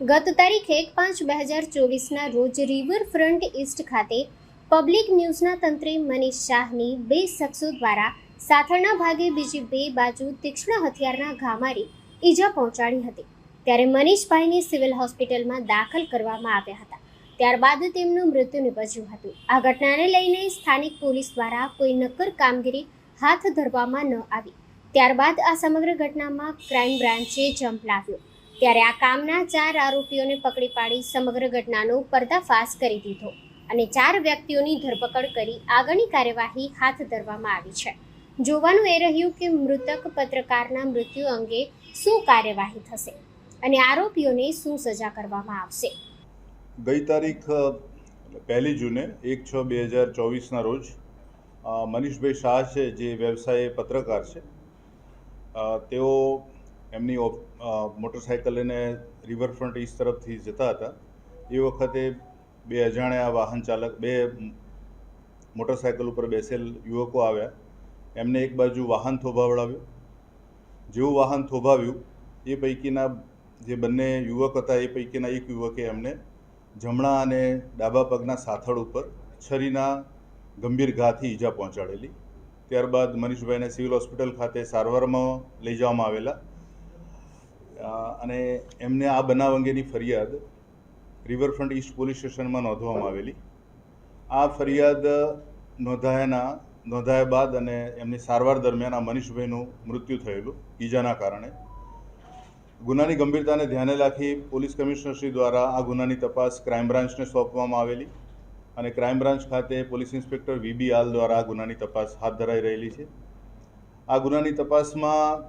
ગત તારીખ એક પાંચ બે હજાર ચોવીસના રોજ રિવરફ્રન્ટ ઈસ્ટ ખાતે પબ્લિક ન્યૂઝના તંત્રે મનીષ શાહની બે શખ્સો દ્વારા સાથળના ભાગે બીજી બે બાજુ તીક્ષ્ણ હથિયારના ઘા મારી ઈજા પહોંચાડી હતી. ત્યારે મનીષભાઈને સિવિલ હોસ્પિટલમાં દાખલ કરવામાં આવ્યા હતા. ત્યારબાદ તેમનું મૃત્યુ નિપજ્યું હતું. આ ઘટનાને લઈને સ્થાનિક પોલીસ દ્વારા કોઈ નક્કર કામગીરી હાથ ધરવામાં ન આવી. ત્યારબાદ આ સમગ્ર ઘટનામાં ક્રાઇમ બ્રાન્ચે જંપ લાવ્યો. ત્યારે આ કામના ચાર આરોપીઓને પકડી પાડી સમગ્ર ઘટનાનો પર્દાફાશ કરી દીધો અને ચાર વ્યક્તિઓની ધરપકડ કરી આગળની કાર્યવાહી હાથ ધરવામાં આવી છે. જોવાનું એ રહ્યું કે મૃતક પત્રકારના મૃત્યુ અંગે શું કાર્યવાહી થશે અને આરોપીઓને શું સજા કરવામાં આવશે. ગઈ તારીખ પહેલી જૂને એક છ બે હજાર ચોવીસના રોજ મનીષભાઈ શાહ છે, જે વ્યવસાય પત્રકાર છે. તેઓ એમની મોટરસાયકલ લઈને રિવરફ્રન્ટ ઈસ્ટ તરફથી જતા હતા. એ વખતે બે અજાણ્યા વાહન ચાલક, બે મોટરસાયકલ ઉપર બેસેલ યુવકો આવ્યા. એમને એક બાજુ વાહન થોભાવડાવ્યું. જેવું વાહન થોભાવ્યું, એ પૈકીના જે બંને યુવક હતા, એ પૈકીના એક યુવકે એમને જમણા અને ડાબા પગના સાથળ ઉપર છરીના ગંભીર ઘાથી ઈજા પહોંચાડેલી. ત્યારબાદ મનીષભાઈને સિવિલ હોસ્પિટલ ખાતે સારવારમાં લઈ જવામાં આવેલા અને એમને આ બનાવ અંગેની ફરિયાદ રિવરફ્રન્ટ ઈસ્ટ પોલીસ સ્ટેશનમાં નોંધવામાં આવેલી. આ ફરિયાદ નોંધાયાના, નોંધાયા બાદ અને એમની સારવાર દરમિયાન આ મનીષભાઈનું મૃત્યુ થયેલું, ઈજાના કારણે. ગુનાની ગંભીરતાને ધ્યાને રાખી પોલીસ કમિશનરશ્રી દ્વારા આ ગુનાની તપાસ ક્રાઇમ બ્રાન્ચને સોંપવામાં આવેલી અને ક્રાઇમ બ્રાન્ચ ખાતે police inspector V B Aal આ ગુનાની તપાસ હાથ ધરાઈ રહેલી છે. આ ગુનાની તપાસમાં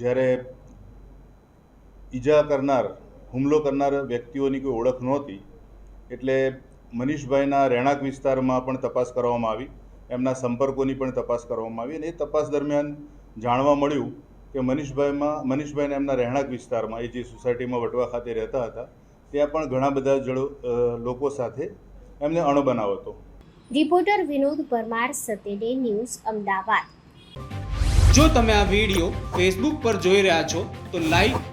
જ્યારે ઈજા કરનાર હુમલો કરનાર વ્યક્તિઓની કોઈ ઓળખ નહોતી. એટલે મનીષભાઈના રહેણાંક વિસ્તારમાં પણ તપાસ કરવામાં આવી. એમના સંપર્કોની પણ તપાસ કરવામાં આવી અને એ તપાસ દરમિયાન જાણવા મળ્યું કે મનીષભાઈમાં મનીષભાઈને એમના રહેણાંક વિસ્તારમાં એ જે સોસાયટીમાં વટવા ખાતે રહેતા હતા ત્યાં પણ ઘણા બધા જળો લોકો સાથે એમને અણબનાવ હતો. રિપોર્ટર વિનોદ પરમાર સતેડે ન્યૂઝ અમદાવાદ. જો તમે આ વીડિયો ફેસબુક પર જોઈ રહ્યા છો તો લાઈક